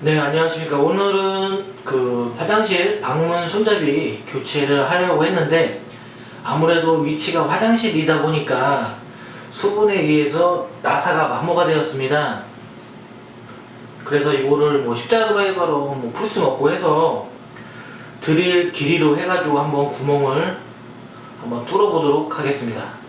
네, 안녕하십니까. 오늘은 그 화장실 방문 손잡이 교체를 하려고 했는데 아무래도 위치가 화장실이다 보니까 수분에 의해서 나사가 마모가 되었습니다. 그래서 이거를 뭐 십자드라이버로 뭐 풀 수는 없고 해서 드릴 길이로 해가지고 한번 구멍을 한번 뚫어보도록 하겠습니다.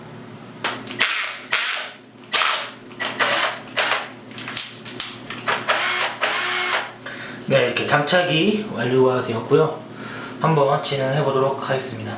네, 이렇게 장착이 완료가 되었고요. 한번 진행해 보도록 하겠습니다.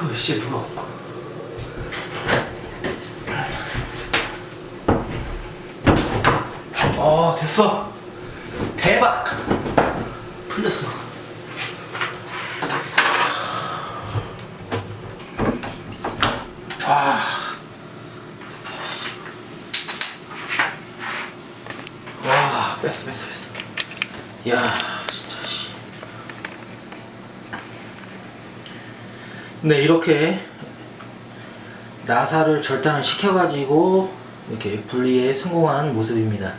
이거 진짜 누가 어 됐어. 대박. 풀렸어. 아. 와 뺐어 뺐어 뺐어. 야 진짜 씨 네 이렇게 나사를 절단을 시켜가지고 이렇게 분리에 성공한 모습입니다.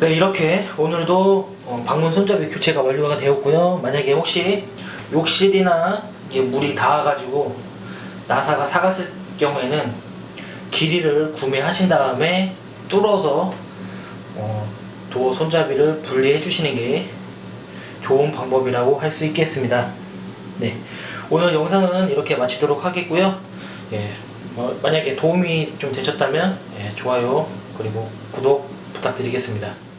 네 이렇게 오늘도 어, 방문 손잡이 교체가 완료가 되었고요. 만약에 혹시 욕실이나 이게 물이 닿아가지고 나사가 사갔을 경우에는 길이를 구매하신 다음에 뚫어서 어, 도어 손잡이를 분리해 주시는 게 좋은 방법이라고 할 수 있겠습니다. 네 오늘 영상은 이렇게 마치도록 하겠고요. 예, 뭐, 만약에 도움이 좀 되셨다면 예, 좋아요 그리고 구독 부탁드리겠습니다.